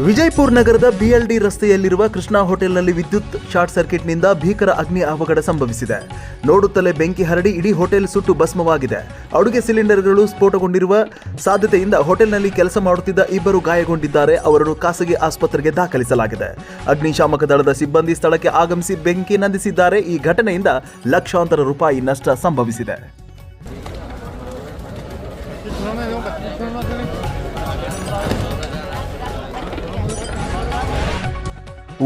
ವಿಜಯಪುರ ನಗರದ ಬಿಎಲ್ಡಿ ರಸ್ತೆಯಲ್ಲಿರುವ ಕೃಷ್ಣಾ ಹೋಟೆಲ್ನಲ್ಲಿ ವಿದ್ಯುತ್ ಶಾರ್ಟ್ ಸರ್ಕ್ಯೂಟ್ನಿಂದ ಭೀಕರ ಅಗ್ನಿ ಅವಘಡ ಸಂಭವಿಸಿದೆ. ನೋಡುತ್ತಲೇ ಬೆಂಕಿ ಹರಡಿ ಇಡೀ ಹೋಟೆಲ್ ಸುಟ್ಟು ಭಸ್ಮವಾಗಿದೆ. ಅಡುಗೆ ಸಿಲಿಂಡರ್ಗಳು ಸ್ಫೋಟಗೊಂಡಿರುವ ಸಾಧ್ಯತೆಯಿಂದ ಹೋಟೆಲ್ನಲ್ಲಿ ಕೆಲಸ ಮಾಡುತ್ತಿದ್ದ ಇಬ್ಬರು ಗಾಯಗೊಂಡಿದ್ದಾರೆ. ಅವರನ್ನು ಖಾಸಗಿ ಆಸ್ಪತ್ರೆಗೆ ದಾಖಲಿಸಲಾಗಿದೆ. ಅಗ್ನಿಶಾಮಕ ದಳದ ಸಿಬ್ಬಂದಿ ಸ್ಥಳಕ್ಕೆ ಆಗಮಿಸಿ ಬೆಂಕಿ ನಂದಿಸಿದ್ದಾರೆ. ಈ ಘಟನೆಯಿಂದ ಲಕ್ಷಾಂತರ ರೂಪಾಯಿ ನಷ್ಟ ಸಂಭವಿಸಿದೆ.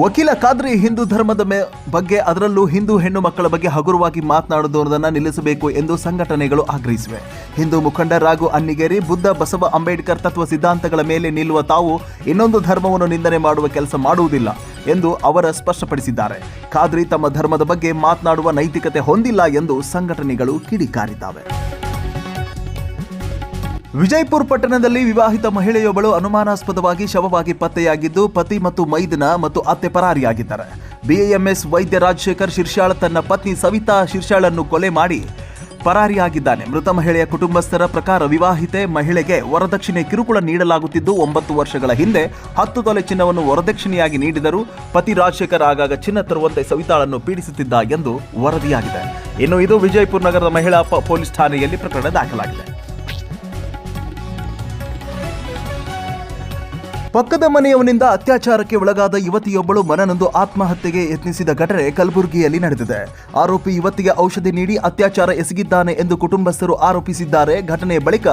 ವಕೀಲ ಖಾದ್ರಿ ಹಿಂದೂ ಧರ್ಮದ ಬಗ್ಗೆ ಅದರಲ್ಲೂ ಹಿಂದೂ ಹೆಣ್ಣು ಮಕ್ಕಳ ಬಗ್ಗೆ ಹಗುರವಾಗಿ ಮಾತನಾಡುವುದನ್ನು ನಿಲ್ಲಿಸಬೇಕು ಎಂದು ಸಂಘಟನೆಗಳು ಆಗ್ರಹಿಸಿವೆ. ಹಿಂದೂ ಮುಖಂಡ ರಾಘು ಅನ್ನಿಗೇರಿ, ಬುದ್ಧ ಬಸವ ಅಂಬೇಡ್ಕರ್ ತತ್ವ ಸಿದ್ಧಾಂತಗಳ ಮೇಲೆ ನಿಲ್ಲುವ ತಾವು ಇನ್ನೊಂದು ಧರ್ಮವನ್ನು ನಿಂದನೆ ಮಾಡುವ ಕೆಲಸ ಮಾಡುವುದಿಲ್ಲ ಎಂದು ಅವರ ಸ್ಪಷ್ಟಪಡಿಸಿದ್ದಾರೆ. ಖಾದ್ರಿ ತಮ್ಮ ಧರ್ಮದ ಬಗ್ಗೆ ಮಾತನಾಡುವ ನೈತಿಕತೆ ಹೊಂದಿಲ್ಲ ಎಂದು ಸಂಘಟನೆಗಳು ಕಿಡಿಕಾರಿದ್ದಾವೆ. ವಿಜಯಪುರ ಪಟ್ಟಣದಲ್ಲಿ ವಿವಾಹಿತ ಮಹಿಳೆಯೊಬ್ಬಳು ಅನುಮಾನಾಸ್ಪದವಾಗಿ ಶವವಾಗಿ ಪತ್ತೆಯಾಗಿದ್ದು, ಪತಿ ಮತ್ತು ಮೈದನ ಮತ್ತು ಅತ್ತೆ ಪರಾರಿಯಾಗಿದ್ದಾರೆ. ಬಿಎಎಂಎಸ್ ವೈದ್ಯ ರಾಜಶೇಖರ್ ಶಿರ್ಷಾಳ ತನ್ನ ಪತ್ನಿ ಸವಿತಾ ಶಿರ್ಷಾಳನ್ನು ಕೊಲೆ ಮಾಡಿ ಪರಾರಿಯಾಗಿದ್ದಾನೆ. ಮೃತ ಮಹಿಳೆಯ ಕುಟುಂಬಸ್ಥರ ಪ್ರಕಾರ ವಿವಾಹಿತೆ ಮಹಿಳೆಗೆ ವರದಕ್ಷಿಣೆ ಕಿರುಕುಳ ನೀಡಲಾಗುತ್ತಿದ್ದು, ಒಂಬತ್ತು ವರ್ಷಗಳ ಹಿಂದೆ ಹತ್ತು ತೊಲೆ ಚಿನ್ನವನ್ನು ವರದಕ್ಷಿಣೆಯಾಗಿ ನೀಡಿದರು ಪತಿ ರಾಜಶೇಖರ್ ಆಗಾಗ ಚಿನ್ನ ತರುವಂತೆ ಸವಿತಾಳನ್ನು ಪೀಡಿಸುತ್ತಿದ್ದ ಎಂದು ವರದಿಯಾಗಿದೆ. ಇನ್ನು ಇದು ವಿಜಯಪುರ ನಗರದ ಮಹಿಳಾ ಪೊಲೀಸ್ ಠಾಣೆಯಲ್ಲಿ ಪ್ರಕರಣ ದಾಖಲಾಗಿದೆ. ಪಕ್ಕದ ಮನೆಯವನಿಂದ ಅತ್ಯಾಚಾರಕ್ಕೆ ಒಳಗಾದ ಯುವತಿಯೊಬ್ಬಳು ಮನನೊಂದು ಆತ್ಮಹತ್ಯೆಗೆ ಯತ್ನಿಸಿದ ಘಟನೆ ಕಲಬುರಗಿಯಲ್ಲಿ ನಡೆದಿದೆ. ಆರೋಪಿ ಯುವತಿಗೆ ಔಷಧಿ ನೀಡಿ ಅತ್ಯಾಚಾರ ಎಸಗಿದ್ದಾನೆ ಎಂದು ಕುಟುಂಬಸ್ಥರು ಆರೋಪಿಸಿದ್ದಾರೆ. ಘಟನೆ ಬಳಿಕ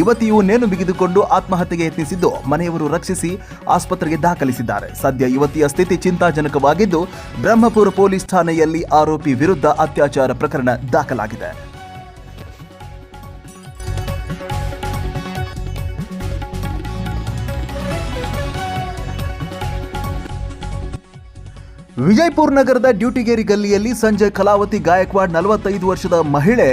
ಯುವತಿಯು ನೇಣು ಬಿಗಿದುಕೊಂಡು ಆತ್ಮಹತ್ಯೆಗೆ ಯತ್ನಿಸಿದ್ದು, ಮನೆಯವರು ರಕ್ಷಿಸಿ ಆಸ್ಪತ್ರೆಗೆ ದಾಖಲಿಸಿದ್ದಾರೆ. ಸದ್ಯ ಯುವತಿಯ ಸ್ಥಿತಿ ಚಿಂತಾಜನಕವಾಗಿದ್ದು, ಬ್ರಹ್ಮಪುರ ಪೊಲೀಸ್ ಠಾಣೆಯಲ್ಲಿ ಆರೋಪಿ ವಿರುದ್ಧ ಅತ್ಯಾಚಾರ ಪ್ರಕರಣ ದಾಖಲಾಗಿದೆ. ವಿಜಯಪುರ ನಗರದ ಡ್ಯೂಟಿಗೇರಿ ಗಲ್ಲಿಯಲ್ಲಿ ಸಂಜೆ ಕಲಾವತಿ ಗಾಯಕ್ವಾಡ್ ನಲವತ್ತೈದು ವರ್ಷದ ಮಹಿಳೆ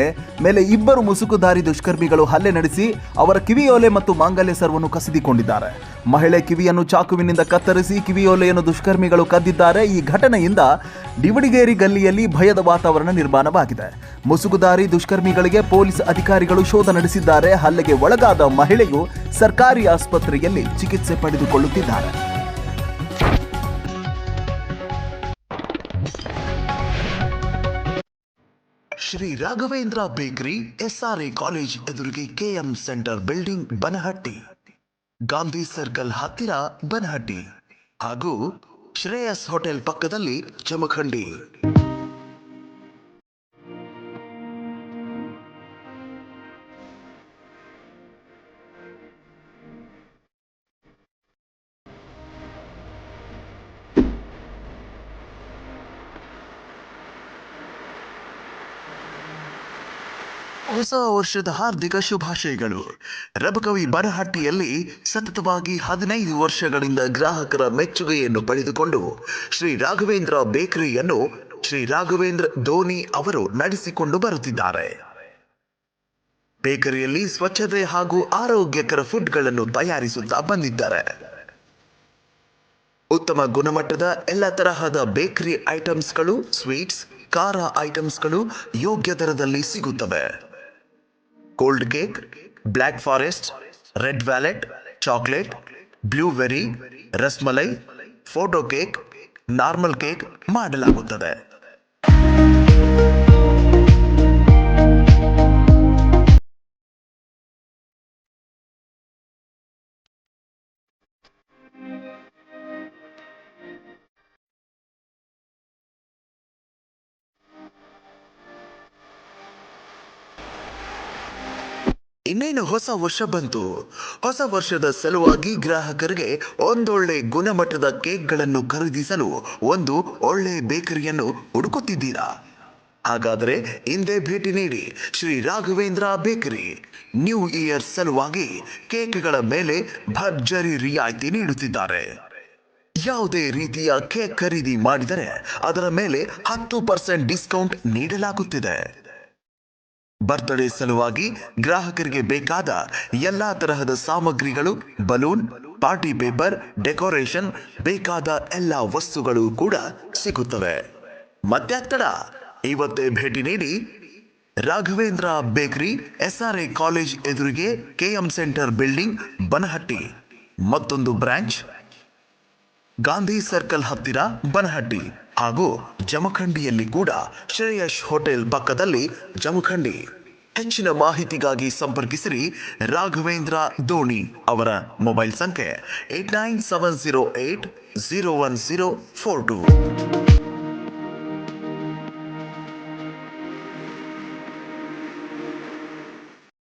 ಮೇಲೆ ಇಬ್ಬರು ಮುಸುಕುದಾರಿ ದುಷ್ಕರ್ಮಿಗಳು ಹಲ್ಲೆ ನಡೆಸಿ ಅವರ ಕಿವಿಯೋಲೆ ಮತ್ತು ಮಾಂಗಲ್ಯ ಸರ್ವನ್ನು ಕಸಿದುಕೊಂಡಿದ್ದಾರೆ. ಮಹಿಳೆ ಕಿವಿಯನ್ನು ಚಾಕುವಿನಿಂದ ಕತ್ತರಿಸಿ ಕಿವಿಯೋಲೆಯನ್ನು ದುಷ್ಕರ್ಮಿಗಳು ಕದ್ದಿದ್ದಾರೆ. ಈ ಘಟನೆಯಿಂದ ಡಿವಡಿಗೇರಿ ಗಲ್ಲಿಯಲ್ಲಿ ಭಯದ ವಾತಾವರಣ ನಿರ್ಮಾಣವಾಗಿದೆ. ಮುಸುಕುದಾರಿ ದುಷ್ಕರ್ಮಿಗಳಿಗೆ ಪೊಲೀಸ್ ಅಧಿಕಾರಿಗಳು ಶೋಧ ನಡೆಸಿದ್ದಾರೆ. ಹಲ್ಲೆಗೆ ಒಳಗಾದ ಮಹಿಳೆಯು ಸರ್ಕಾರಿ ಆಸ್ಪತ್ರೆಯಲ್ಲಿ ಚಿಕಿತ್ಸೆ ಪಡೆದುಕೊಳ್ಳುತ್ತಿದ್ದಾರೆ. Shri Raghavendra bakery SRA college ಎದುರಿಗೆ KM centre building Banahatti, Gandhi circle ಹತ್ತಿರ ಬನಹಟ್ಟಿ ಹಾಗೂ ಶ್ರೇಯಸ್ ಹೋಟೆಲ್ ಪಕ್ಕದಲ್ಲಿ ಜಮಖಂಡಿ ಹೊಸ ವರ್ಷದ ಹಾರ್ದಿಕ ಶುಭಾಶಯಗಳು. ರಬಕವಿ ಬರಹಟ್ಟಿಯಲ್ಲಿ ಸತತವಾಗಿ ಹದಿನೈದು ವರ್ಷಗಳಿಂದ ಗ್ರಾಹಕರ ಮೆಚ್ಚುಗೆಯನ್ನು ಪಡೆದುಕೊಂಡು ಶ್ರೀ ರಾಘವೇಂದ್ರ ಬೇಕರಿಯನ್ನು ಶ್ರೀ ರಾಘವೇಂದ್ರ ಧೋನಿ ಅವರು ನಡೆಸಿಕೊಂಡು ಬರುತ್ತಿದ್ದಾರೆ. ಬೇಕರಿಯಲ್ಲಿ ಸ್ವಚ್ಛತೆ ಹಾಗೂ ಆರೋಗ್ಯಕರ ಫುಡ್ಗಳನ್ನು ತಯಾರಿಸುತ್ತಾ ಬಂದಿದ್ದಾರೆ. ಉತ್ತಮ ಗುಣಮಟ್ಟದ ಎಲ್ಲ ತರಹದ ಬೇಕರಿ ಐಟಮ್ಸ್ಗಳು, ಸ್ವೀಟ್ಸ್, ಖಾರ ಐಟಮ್ಸ್ಗಳು ಯೋಗ್ಯ ದರದಲ್ಲಿ ಸಿಗುತ್ತವೆ. Cold cake black forest red velvet chocolate blueberry rasmalai photo cake normal cake ಮಾಡಲಾಗುತ್ತದೆ. ಇನ್ನೇನು ಹೊಸ ವರ್ಷ ಬಂತು? ಹೊಸ ವರ್ಷದ ಸಲುವಾಗಿ ಗ್ರಾಹಕರಿಗೆ ಒಂದೊಳ್ಳೆ ಗುಣಮಟ್ಟದ ಕೇಕ್ಗಳನ್ನು ಖರೀದಿಸಲು ಒಂದು ಒಳ್ಳೆ ಬೇಕರಿಯನ್ನು ಹುಡುಕುತ್ತಿದ್ದೀರಾ? ಹಾಗಾದರೆ ಹಿಂದೆ ಭೇಟಿ ನೀಡಿ Shri Raghavendra bakery. New year ಸಲುವಾಗಿ ಕೇಕ್ಗಳ ಮೇಲೆ ಭರ್ಜರಿ ರಿಯಾಯಿತಿ ನೀಡುತ್ತಿದ್ದಾರೆ. ಯಾವುದೇ ರೀತಿಯ ಕೇಕ್ ಖರೀದಿ ಮಾಡಿದರೆ ಅದರ ಮೇಲೆ ಹತ್ತು ಪರ್ಸೆಂಟ್ ಡಿಸ್ಕೌಂಟ್ ನೀಡಲಾಗುತ್ತಿದೆ. ಬರ್ತ್ಡೇ ಸಲುವಾಗಿ ಗ್ರಾಹಕರಿಗೆ ಬೇಕಾದ ಎಲ್ಲಾ ತರಹದ ಸಾಮಗ್ರಿಗಳು, ಬಲೂನ್, ಪಾರ್ಟಿ ಪೇಪರ್, ಡೆಕೋರೇಷನ್, ಬೇಕಾದ ಎಲ್ಲ ವಸ್ತುಗಳು ಕೂಡ ಸಿಗುತ್ತವೆ. ಮತ್ತ್ಯಾಕ್ ಇವತ್ತೇ ಭೇಟಿ ನೀಡಿ ರಾಘವೇಂದ್ರ ಬೇಕರಿ, ಎಸ್ಆರ್ಎ ಕಾಲೇಜ್ ಎದುರಿಗೆ ಕೆಎಂ ಸೆಂಟರ್ ಬಿಲ್ಡಿಂಗ್, ಬನಹಟ್ಟಿ. ಮತ್ತೊಂದು ಬ್ರಾಂಚ್, ಗಾಂಧಿ ಸರ್ಕಲ್ ಹತ್ತಿರ ಬನಹಟ್ಟಿ. ಹಾಗೂ ಜಮಖಂಡಿಯಲ್ಲಿ ಕೂಡ ಶ್ರೇಯಶ್ ಹೋಟೆಲ್ ಪಕ್ಕದಲ್ಲಿ ಜಮಖಂಡಿ. ಹೆಚ್ಚಿನ ಮಾಹಿತಿಗಾಗಿ ಸಂಪರ್ಕಿಸಿರಿ ರಾಘವೇಂದ್ರ ಧೋನಿ ಅವರ ಮೊಬೈಲ್ ಸಂಖ್ಯೆ eight nine seven zero eight zero one zero four two.